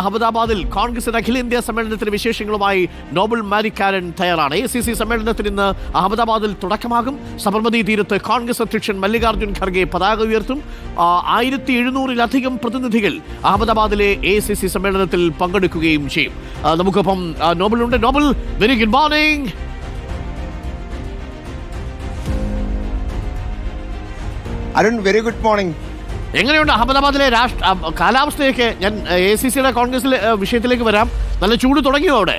അഹമ്മദാബാദിൽ കോൺഗ്രസിന്റെ അഖിലേന്ത്യാ സമ്മേളനത്തിന് വിശേഷങ്ങളുമായി നോബൽ മാരിക്കാരൻ തയ്യാറാണ്. എ സി സി സമ്മേളനത്തിന് ഇന്ന് അഹമ്മദാബാദിൽ തുടക്കമാകും. സബർമതി തീരത്ത് കോൺഗ്രസ് അധ്യക്ഷൻ മല്ലികാർജുൻ ഖർഗെ പതാക ഉയർത്തും. ആയിരത്തി എഴുന്നൂറിലധികം പ്രതിനിധികൾ അഹമ്മദാബാദിലെ എ സി സി സമ്മേളനത്തിൽ പങ്കെടുക്കുകയും ചെയ്യും. നമുക്കൊപ്പം നോബൽ ഉണ്ട് Noble very good morning Arun very good morning എങ്ങനെയുണ്ട് അഹമ്മദാബാദിലെ രാഷ്ട്ര കാലാവസ്ഥയൊക്കെ? ഞാൻ എ സി സിയുടെ കോൺഗ്രസിലെ വിഷയത്തിലേക്ക് വരാം. നല്ല ചൂട് തുടങ്ങിയോ അവിടെ?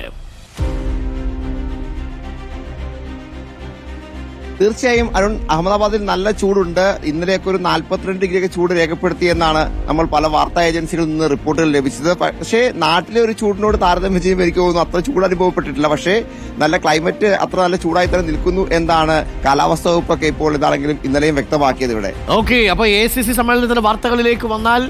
തീർച്ചയായും അരുൺ അഹമ്മദാബാദിൽ നല്ല ചൂടുണ്ട്. ഇന്നലെയൊക്കെ ഒരു നാൽപ്പത്തിരണ്ട് ഡിഗ്രിയൊക്കെ ചൂട് രേഖപ്പെടുത്തിയെന്നാണ് നമ്മൾ പല വാർത്താ ഏജൻസികളിൽ നിന്ന് റിപ്പോർട്ടുകൾ ലഭിച്ചത്. പക്ഷേ നാട്ടിലെ ഒരു ചൂടിനോട് താരതമ്യം ചെയ്യുമ്പോൾ എനിക്ക് തോന്നുന്നു അത്ര ചൂട് അനുഭവപ്പെട്ടിട്ടില്ല. പക്ഷേ നല്ല ക്ലൈമറ്റ് അത്ര നല്ല ചൂടായി തന്നെ നിൽക്കുന്നു എന്നാണ് കാലാവസ്ഥ വകുപ്പൊക്കെ ഇപ്പോൾ ഇതാണെങ്കിലും ഇന്നലെയും വ്യക്തമാക്കിയത് ഇവിടെ. ഓക്കെ അപ്പൊ എ സി സി സമ്മേളനത്തിന്റെ വാർത്തകളിലേക്ക് വന്നാൽ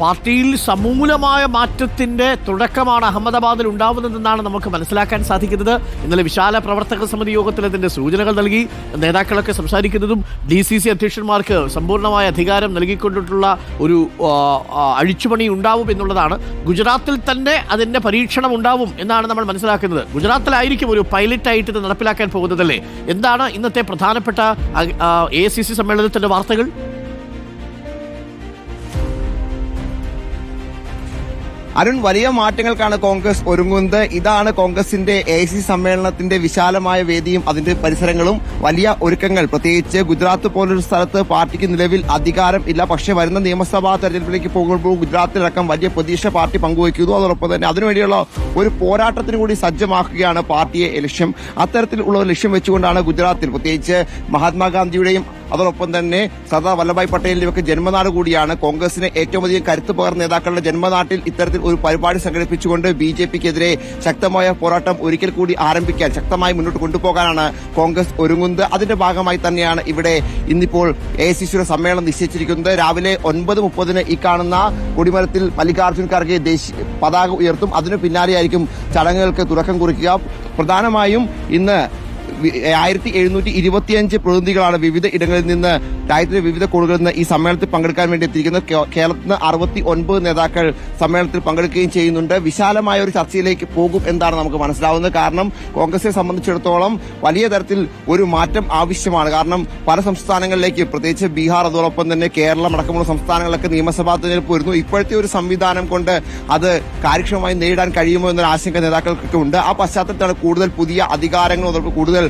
പാർട്ടിയിൽ സമൂലമായ മാറ്റത്തിന്റെ തുടക്കമാണ് അഹമ്മദാബാദിൽ ഉണ്ടാവുന്നതെന്നാണ് നമുക്ക് മനസ്സിലാക്കാൻ സാധിക്കുന്നത്. ഇന്നലെ വിശാല പ്രവർത്തക സമിതി യോഗത്തിൽ അതിന്റെ സൂചനകൾ നൽകി. നേതാക്കളൊക്കെ സംസാരിക്കുന്നതും ഡി സി സി അധ്യക്ഷന്മാർക്ക് സമ്പൂർണമായ അധികാരം നൽകിക്കൊണ്ടിട്ടുള്ള ഒരു അഴിച്ചുപണി ഉണ്ടാവും എന്നുള്ളതാണ്. ഗുജറാത്തിൽ തന്നെ അതിന്റെ പരീക്ഷണം ഉണ്ടാവും എന്നാണ് നമ്മൾ മനസ്സിലാക്കുന്നത്. ഗുജറാത്തിലായിരിക്കും ഒരു പൈലറ്റായിട്ട് ഇത് നടപ്പിലാക്കാൻ പോകുന്നതല്ലേ? എന്താണ് ഇന്നത്തെ പ്രധാനപ്പെട്ട എ സി സി സമ്മേളനത്തിന്റെ വാർത്തകൾ? അരുൺ വലിയ മാറ്റങ്ങൾക്കാണ് കോൺഗ്രസ് ഒരുങ്ങുന്നത്. ഇതാണ് കോൺഗ്രസിന്റെ എ സി സമ്മേളനത്തിന്റെ വിശാലമായ വേദിയും അതിന്റെ പരിസരങ്ങളും. വലിയ ഒരുക്കങ്ങൾ. പ്രത്യേകിച്ച് ഗുജറാത്ത് പോലൊരു സ്ഥലത്ത് പാർട്ടിക്ക് നിലവിൽ അധികാരം ഇല്ല. പക്ഷേ വരുന്ന നിയമസഭാ തെരഞ്ഞെടുപ്പിലേക്ക് പോകുമ്പോൾ ഗുജറാത്തിലടക്കം വലിയ പ്രതീക്ഷ പാർട്ടി പങ്കുവയ്ക്കുന്നു. അതോടൊപ്പം തന്നെ അതിനുവേണ്ടിയുള്ള ഒരു പോരാട്ടത്തിന് കൂടി സജ്ജമാക്കുകയാണ് പാർട്ടിയെ ലക്ഷ്യം. അത്തരത്തിലുള്ള ലക്ഷ്യം വെച്ചുകൊണ്ടാണ് ഗുജറാത്തിൽ പ്രത്യേകിച്ച് മഹാത്മാഗാന്ധിയുടെയും അതോടൊപ്പം തന്നെ സർദാർ വല്ലഭായ് പട്ടേലിന്റെ ഒക്കെ ജന്മനാട് കൂടിയാണ് കോൺഗ്രസിന് ഏറ്റവും അധികം കരുത്ത് പകർന്ന നേതാക്കളുടെ ജന്മനാട്ടിൽ ഇത്തരത്തിൽ ഒരു പരിപാടി സംഘടിപ്പിച്ചുകൊണ്ട് ബി ജെ പിക്കെതിരെ ശക്തമായ പോരാട്ടം ഒരിക്കൽ കൂടി ആരംഭിക്കാൻ ശക്തമായി മുന്നോട്ട് കൊണ്ടുപോകാനാണ് കോൺഗ്രസ് ഒരുങ്ങുന്നത്. അതിന്റെ ഭാഗമായി തന്നെയാണ് ഇവിടെ ഇന്നിപ്പോൾ എ സി സിയുടെ സമ്മേളനം നിശ്ചയിച്ചിരിക്കുന്നത്. രാവിലെ ഒൻപത് മുപ്പതിന് ഈ കാണുന്ന കൊടിമരത്തിൽ മല്ലികാർജുൻ ഖാർഗെ ദേശീയ പതാക ഉയർത്തും. അതിനു പിന്നാലെയായിരിക്കും ചടങ്ങുകൾക്ക് തുടക്കം കുറിക്കുക. പ്രധാനമായും ഇന്ന് ആയിരത്തി എഴുന്നൂറ്റി ഇരുപത്തിയഞ്ച് പ്രതിനിധികളാണ് വിവിധ ഇടങ്ങളിൽ നിന്ന് രാജ്യത്തിന്റെ വിവിധ കോണുകളിൽ നിന്ന് ഈ സമ്മേളനത്തിൽ പങ്കെടുക്കാൻ വേണ്ടി എത്തിയിരിക്കുന്നത്. കേരളത്തിൽ നിന്ന് അറുപത്തി ഒൻപത് നേതാക്കൾ സമ്മേളനത്തിൽ പങ്കെടുക്കുകയും ചെയ്യുന്നുണ്ട്. വിശാലമായ ഒരു ചർച്ചയിലേക്ക് പോകും എന്നാണ് നമുക്ക് മനസ്സിലാവുന്നത്. കാരണം കോൺഗ്രസിനെ സംബന്ധിച്ചിടത്തോളം വലിയ തരത്തിൽ ഒരു മാറ്റം ആവശ്യമാണ്. കാരണം പല സംസ്ഥാനങ്ങളിലേക്ക് പ്രത്യേകിച്ച് ബീഹാർ അതോടൊപ്പം തന്നെ കേരളം അടക്കമുള്ള സംസ്ഥാനങ്ങളിലൊക്കെ നിയമസഭാ തെരഞ്ഞെടുപ്പ് വരുന്നു ഇപ്പോഴത്തെ ഒരു സംവിധാനം കൊണ്ട് അത് കാര്യക്ഷമമായി നേരിടാൻ കഴിയുമോ എന്നൊരു ആശങ്ക നേതാക്കൾക്കൊക്കെ ഉണ്ട്. ആ പശ്ചാത്തലത്തിലാണ് കൂടുതൽ പുതിയ അധികാരങ്ങളും അതോടൊപ്പം കൂടുതൽ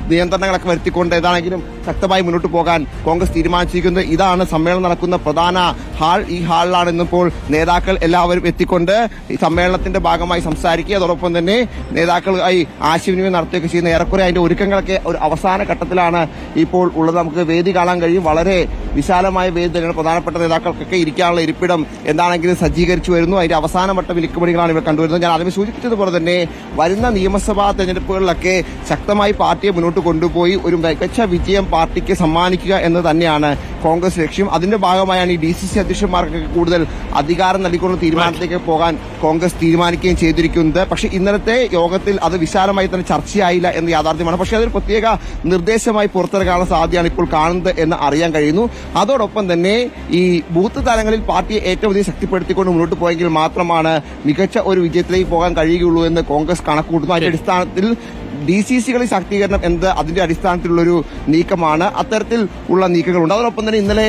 നിയന്ത്രണങ്ങളൊക്കെ വരുത്തിക്കൊണ്ട് ഏതാണെങ്കിലും ശക്തമായി മുന്നോട്ട് പോകാൻ കോൺഗ്രസ് തീരുമാനിച്ചിരിക്കുന്നത്. ഇതാണ് സമ്മേളനം നടക്കുന്ന പ്രധാന ഹാൾ. ഈ ഹാളിലാണ് ഇന്നിപ്പോൾ നേതാക്കൾ എല്ലാവരും എത്തിക്കൊണ്ട് ഈ സമ്മേളനത്തിന്റെ ഭാഗമായി സംസാരിക്കുക. അതോടൊപ്പം തന്നെ നേതാക്കളായി ആശയവിനിമയം നടത്തുകയൊക്കെ ചെയ്യുന്ന ഏറെക്കുറെ അതിന്റെ ഒരുക്കങ്ങളൊക്കെ ഒരു അവസാന ഘട്ടത്തിലാണ് ഇപ്പോൾ ഉള്ളത്. നമുക്ക് വേദി കാണാൻ കഴിയും. വളരെ വിശാലമായ വേദി തന്നെയാണ് പ്രധാനപ്പെട്ട നേതാക്കൾക്കൊക്കെ ഇരിക്കാനുള്ള ഇരിപ്പിടം എന്താണെങ്കിലും സജ്ജീകരിച്ചു വരുന്നു. അതിന്റെ അവസാന വട്ടം വിലക്കുപണികളാണ് ഇവിടെ കണ്ടുവരുന്നത്. ഞാൻ ആദ്യമേ സൂചിപ്പിച്ചതുപോലെ തന്നെ വരുന്ന നിയമസഭാ തെരഞ്ഞെടുപ്പുകളിലൊക്കെ ശക്തമായി പാർട്ടിയെ മുന്നോട്ട് കൊണ്ടുപോയി ഒരു മികച്ച വിജയം പാർട്ടിക്ക് സമ്മാനിക്കുക എന്ന് തന്നെയാണ് കോൺഗ്രസ് ലക്ഷ്യം. അതിന്റെ ഭാഗമായാണ് ഈ ഡി സി സി അധ്യക്ഷന്മാർക്ക് കൂടുതൽ അധികാരം നൽകിക്കൊണ്ട് തീരുമാനത്തിലേക്ക് പോകാൻ കോൺഗ്രസ് തീരുമാനിക്കുകയും ചെയ്തിരിക്കുന്നത്. പക്ഷെ ഇന്നലത്തെ യോഗത്തിൽ അത് വിശാലമായി തന്നെ ചർച്ചയായില്ല എന്ന് യാഥാർത്ഥ്യമാണ്. പക്ഷെ അതൊരു പ്രത്യേക നിർദ്ദേശമായി പുറത്തിറക്കാനുള്ള സാധ്യതയാണ് ഇപ്പോൾ കാണുന്നത് എന്ന് അറിയാൻ കഴിയുന്നു. അതോടൊപ്പം തന്നെ ഈ ബൂത്ത് തലങ്ങളിൽ പാർട്ടിയെ ഏറ്റവും അധികം ശക്തിപ്പെടുത്തിക്കൊണ്ട് മുന്നോട്ട് പോയെങ്കിൽ മാത്രമാണ് മികച്ച ഒരു വിജയത്തിലേക്ക് പോകാൻ കഴിയുകയുള്ളൂ എന്ന് കോൺഗ്രസ് കണക്കുകൂട്ടുന്നു. അതിന്റെ അടിസ്ഥാനത്തിൽ ഡി സി സികളിൽ ശാക്തീകരണം എന്നത് അതിന്റെ അടിസ്ഥാനത്തിലുള്ളൊരു നീക്കമാണ്. അത്തരത്തിൽ ഉള്ള നീക്കങ്ങളുണ്ട്. അതോടൊപ്പം തന്നെ ഇന്നലെ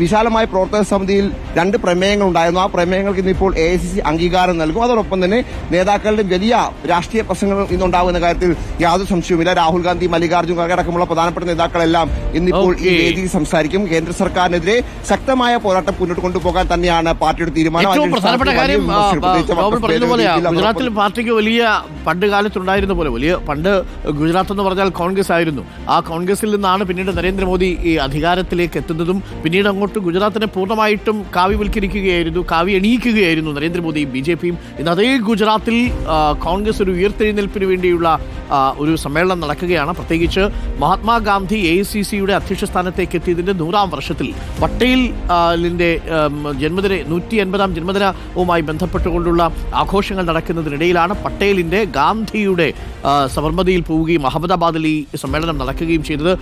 വിശാലമായ പ്രവർത്തക സമിതിയിൽ രണ്ട് പ്രമേയങ്ങൾ ഉണ്ടായിരുന്നു. ആ പ്രമേയങ്ങൾക്ക് ഇന്നിപ്പോൾ എ ഐ സി സി അംഗീകാരം നൽകും. അതോടൊപ്പം തന്നെ നേതാക്കളുടെ വലിയ രാഷ്ട്രീയ പ്രശ്നങ്ങൾ ഇന്നുണ്ടാകുന്ന കാര്യത്തിൽ യാതൊരു സംശയവുമില്ല. രാഹുൽ ഗാന്ധി മല്ലികാർജുൻ ഖാർഗെ അടക്കമുള്ള പ്രധാനപ്പെട്ട നേതാക്കളെല്ലാം ഇന്നിപ്പോൾ ഈ. വേദിയിൽ സംസാരിക്കും. കേന്ദ്ര സർക്കാരിനെതിരെ ശക്തമായ പോരാട്ടം മുന്നോട്ട് കൊണ്ടുപോകാൻ തന്നെയാണ് പാർട്ടിയുടെ തീരുമാനം. ഏറ്റവും അതിന്റെ പ്രധാനപ്പെട്ട കാര്യം ഗുജറാത്തിൽ പാർട്ടിക്ക് വലിയ പണ്ട് കാലത്തുണ്ടായിരുന്ന പോലെ വലിയ പണ്ട് ഗുജറാത്ത് എന്ന് പറഞ്ഞാൽ കോൺഗ്രസ് ആയിരുന്നു. ആ കോൺഗ്രസിൽ നിന്നാണ് പിന്നീട് നരേന്ദ്രമോദി ഈ അധികാരത്തിലേക്ക് എത്തുന്നതും പിന്നീട് അങ്ങോട്ട് ഗുജറാത്തിനെ പൂർണമായിട്ടും കാവ്യവൽക്കരിക്കുകയായിരുന്നു കാവ്യ എണീക്കുകയായിരുന്നു നരേന്ദ്രമോദിയും ബി ജെ പിയും. ഇന്ന് അതേ ഗുജറാത്തിൽ കോൺഗ്രസ് ഒരു ഉയർത്തെഴുന്നേൽപ്പിന് വേണ്ടിയുള്ള ഒരു സമ്മേളനം നടക്കുകയാണ്. പ്രത്യേകിച്ച് മഹാത്മാഗാന്ധി എ സി സിയുടെ അധ്യക്ഷ സ്ഥാനത്തേക്ക് എത്തിയതിന്റെ നൂറാം വർഷത്തിൽ പട്ടേലിന്റെ ജന്മദിന നൂറ്റി അൻപതാം ജന്മദിനവുമായി ബന്ധപ്പെട്ടുകൊണ്ടുള്ള ആഘോഷങ്ങൾ നടക്കുന്നതിനിടയിലാണ് പട്ടേലിന്റെ ഗാന്ധിയുടെ സബർമതിയിൽ പോവുകയും അഹമ്മദാബാദിൽ ഈ സമ്മേളനം നടക്കുകയും ചെയ്തത്.